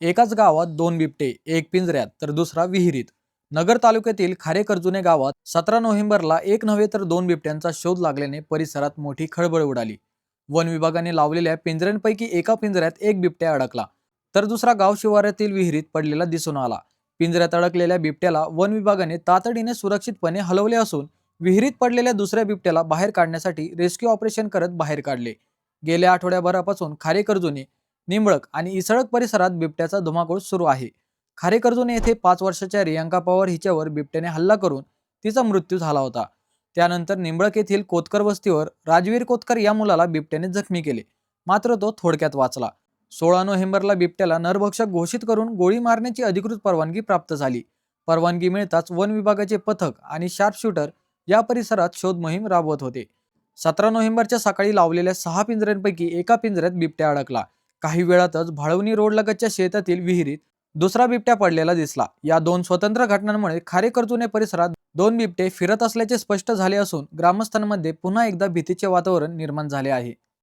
एकाच गावात दोन बिबटे एक पिंजऱ्यात तर दुसरा विहिरीत. नगर तालुक्यातील खारे कर्जुने गावात सतरा नोव्हेंबरला एक नव्हे तर दोन बिबट्यांचा शोध लागल्याने परिसरात मोठी खळबळ उडाली. वन विभागाने लावलेल्या पिंजऱ्यांपैकी एका पिंजऱ्यात एक बिबट्या अडकला तर दुसरा गाव शिवारातील विहिरीत पडलेला दिसून आला. पिंजऱ्यात अडकलेल्या बिबट्याला वन विभागाने तातडीने सुरक्षितपणे हलवले असून विहिरीत पडलेल्या दुसऱ्या बिबट्याला बाहेर काढण्यासाठी रेस्क्यू ऑपरेशन करत बाहेर काढले. गेल्या आठवड्याभरापासून खारे कर्जुने निंबळक आणि इसळक परिसरात बिबट्याचा धुमाकूळ सुरू आहे. खारेकर्जुने येथे पाच वर्षाच्या रियांका पवार हिच्यावर बिबट्याने हल्ला करून तिचा मृत्यू झाला होता. त्यानंतर निंबळक येथील कोतकर वस्तीवर राजवीर कोतकर या मुलाला बिबट्याने जखमी केले. मात्र तो थोडक्यात वाचला. सोळा नोव्हेंबरला बिबट्याला नरभक्षक घोषित करून गोळी मारण्याची अधिकृत परवानगी प्राप्त झाली. परवानगी मिळताच वन विभागाचे पथक आणि शार्पशूटर या परिसरात शोध मोहीम राबवत होते. सतरा नोव्हेंबरच्या सकाळी लावलेल्या सहा पिंजऱ्यांपैकी एका पिंजऱ्यात बिबट्या अडकला. काही वेळातच भाळवणी रोडलगतच्या शेतातील विहिरीत दुसरा बिबट्या पडलेला दिसला. या दोन स्वतंत्र घटनांमुळे खारेकर्जुने परिसरात दोन बिबटे फिरत असल्याचे स्पष्ट झाले असून ग्रामस्थांमध्ये पुन्हा एकदा भीतीचे वातावरण निर्माण झाले आहे.